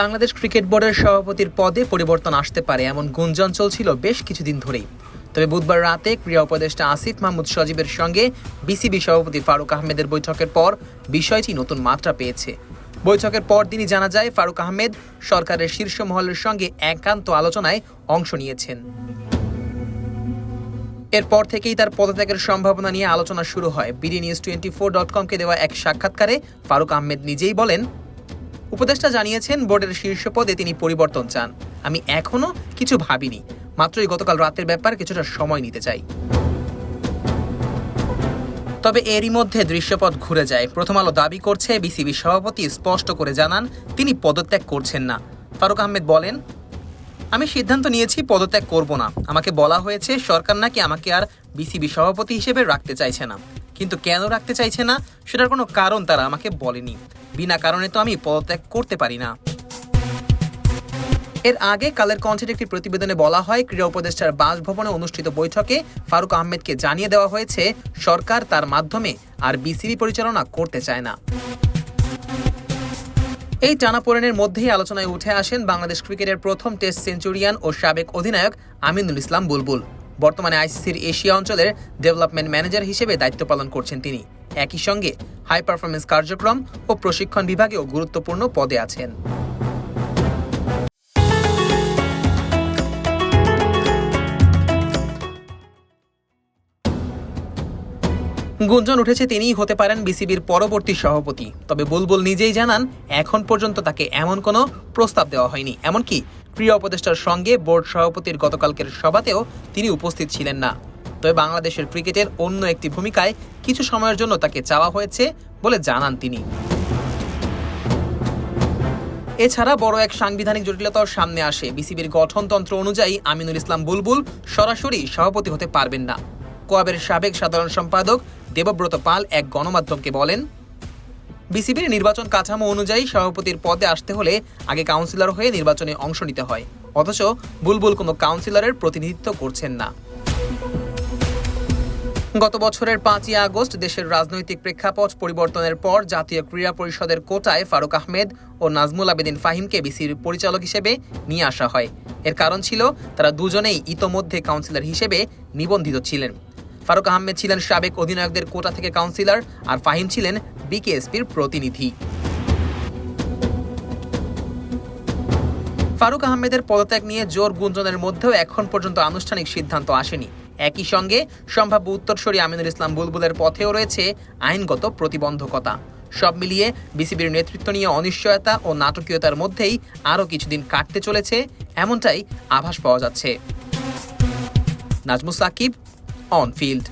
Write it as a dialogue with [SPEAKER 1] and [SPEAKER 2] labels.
[SPEAKER 1] Bangladesh cricket বোর্ডের সভাপতির পদে পরিবর্তন আসতে পারে এমন গুঞ্জন চলছিল বেশ কিছুদিন ধরেই। তবে বুধবার রাতে ক্রীড়া উপদেষ্টা আসিফ মাহমুদ সজীবের সঙ্গে বিসিবি সভাপতি ফারুক আহমেদের বৈঠকের পর বিষয়টি নতুন মাত্রা পেয়েছে। বৈঠকের পর দিনই জানা যায়, ফারুক আহমেদ সরকারের শীর্ষ মহলের সঙ্গে একান্ত আলোচনায় অংশ নিয়েছেন। এরপর থেকেই তার পদত্যাগের সম্ভাবনা নিয়ে আলোচনা শুরু হয়। BD news twenty four dot কমকে দেওয়া এক সাক্ষাৎকারে ফারুক আহমেদ নিজেই বলেন উপদেষ্টা জানিয়েছেন, বোর্ডের শীর্ষ পদে তিনি পরিবর্তন চান। আমি এখনও কিছু ভাবিনি। মাত্রই গতকাল রাতের ব্যাপার কিছুটা সময় নিতে চাই। তবে এরই মধ্যে দৃশ্যপট ঘুরে যায়। প্রথম আলো দাবি করছে, বিসিবি সভাপতি স্পষ্ট করে জানান, তিনি পদত্যাগ করছেন না। ফারুক আহমেদ বলেন, আমি সিদ্ধান্ত নিয়েছি, পদত্যাগ করব না। আমাকে বলা হয়েছে, সরকার নাকি আমাকে আর বিসিবি সভাপতি হিসেবে রাখতে চাইছে না। কিন্তু কেন রাখতে চাইছে না, সেটার কোনো কারণ তারা আমাকে বলেনি। বিনা কারণে তো আমি পদত্যাগ করতে পারি না। এর আগে কালের কণ্ঠের একটি প্রতিবেদনে বলা হয়, ক্রীড়া উপদেষ্টার বাসভবনে অনুষ্ঠিত বৈঠকে ফারুক আহমেদকে জানিয়ে দেওয়া হয়েছে, সরকার তার মাধ্যমে আর বিসিবি পরিচালনা করতে চায় না। এই টানাপোড়েনের মধ্যেই আলোচনায় উঠে আসেন বাংলাদেশ ক্রিকেটের প্রথম টেস্ট সেঞ্চুরিয়ান ও সাবেক অধিনায়ক আমিনুল ইসলাম বুলবুল। বর্তমানে আইসিসির এশিয়া অঞ্চলের ডেভেলপমেন্ট ম্যানেজার হিসেবে দায়িত্ব পালন করছেন তিনি। একই সঙ্গে হাই পারফরমেন্স কার্যক্রম ও প্রশিক্ষণ বিভাগেও গুরুত্বপূর্ণ পদে আছেন। গুঞ্জন উঠেছে তিনিই হতে পারেন বিসিবির পরবর্তী সভাপতি। তবে বুলবুল নিজেই জানান, এখন পর্যন্ত তাকে এমন কোনো প্রস্তাব দেওয়া হয়নি। এমনকি ক্রীড়া উপদেষ্টার সঙ্গে বোর্ড সভাপতির গতকালকের সভাতেও তিনি উপস্থিত ছিলেন না। তবে বাংলাদেশের ক্রিকেটের অন্য একটি ভূমিকায় কিছু সময়ের জন্য তাকে চাওয়া হয়েছে বলে জানান তিনি। এছাড়া বড় এক সাংবিধানিক জটিলতাও সামনে আসে। বিসিবির গঠনতন্ত্র অনুযায়ী আমিনুল ইসলাম বুলবুল সরাসরি সভাপতি হতে পারবেন না। কোয়াবের সাবেক সাধারণ সম্পাদক দেবব্রত পাল এক গণমাধ্যমকে বলেন, বিসিবির নির্বাচন কাঠামো অনুযায়ী সভাপতির পদে আসতে হলে আগে কাউন্সিলর হয়ে নির্বাচনে অংশ নিতে হয়। অথচ বুলবুল কোনো কাউন্সিলরের প্রতিনিধিত্ব করছেন না। গত বছরের পাঁচই আগস্ট দেশের রাজনৈতিক প্রেক্ষাপট পরিবর্তনের পর জাতীয় ক্রীড়া পরিষদের কোটায় ফারুক আহমেদ ও নাজমুল আবেদিন ফাহিমকে বিসির পরিচালক হিসেবে নিয়ে আসা হয়। এর কারণ ছিল, তারা দুজনেই ইতোমধ্যে কাউন্সিলর হিসেবে নিবন্ধিত ছিলেন। ফারুক আহমেদ ছিলেন সাবেক অধিনায়কদের কোটা থেকে কাউন্সিলর আর ফাহিম ছিলেন বিকেএসপির প্রতিনিধি। ফারুক আহমেদের পদত্যাগ নিয়ে জোর গুঞ্জনের মধ্যেও এখন পর্যন্ত আনুষ্ঠানিক সিদ্ধান্ত আসেনি। একই সঙ্গে সম্ভাব্য উত্তরসরী আমিনুল ইসলাম বুলবুলের পথেও রয়েছে আইনগত প্রতিবন্ধকতা। সব মিলিয়ে বিসিবির নেতৃত্ব নিয়ে অনিশ্চয়তা ও নাটকীয়তার মধ্যেই আরও কিছুদিন কাটতে চলেছে, এমনটাই আভাস পাওয়া যাচ্ছে। নাজমু সাকিব অন ফিল্ড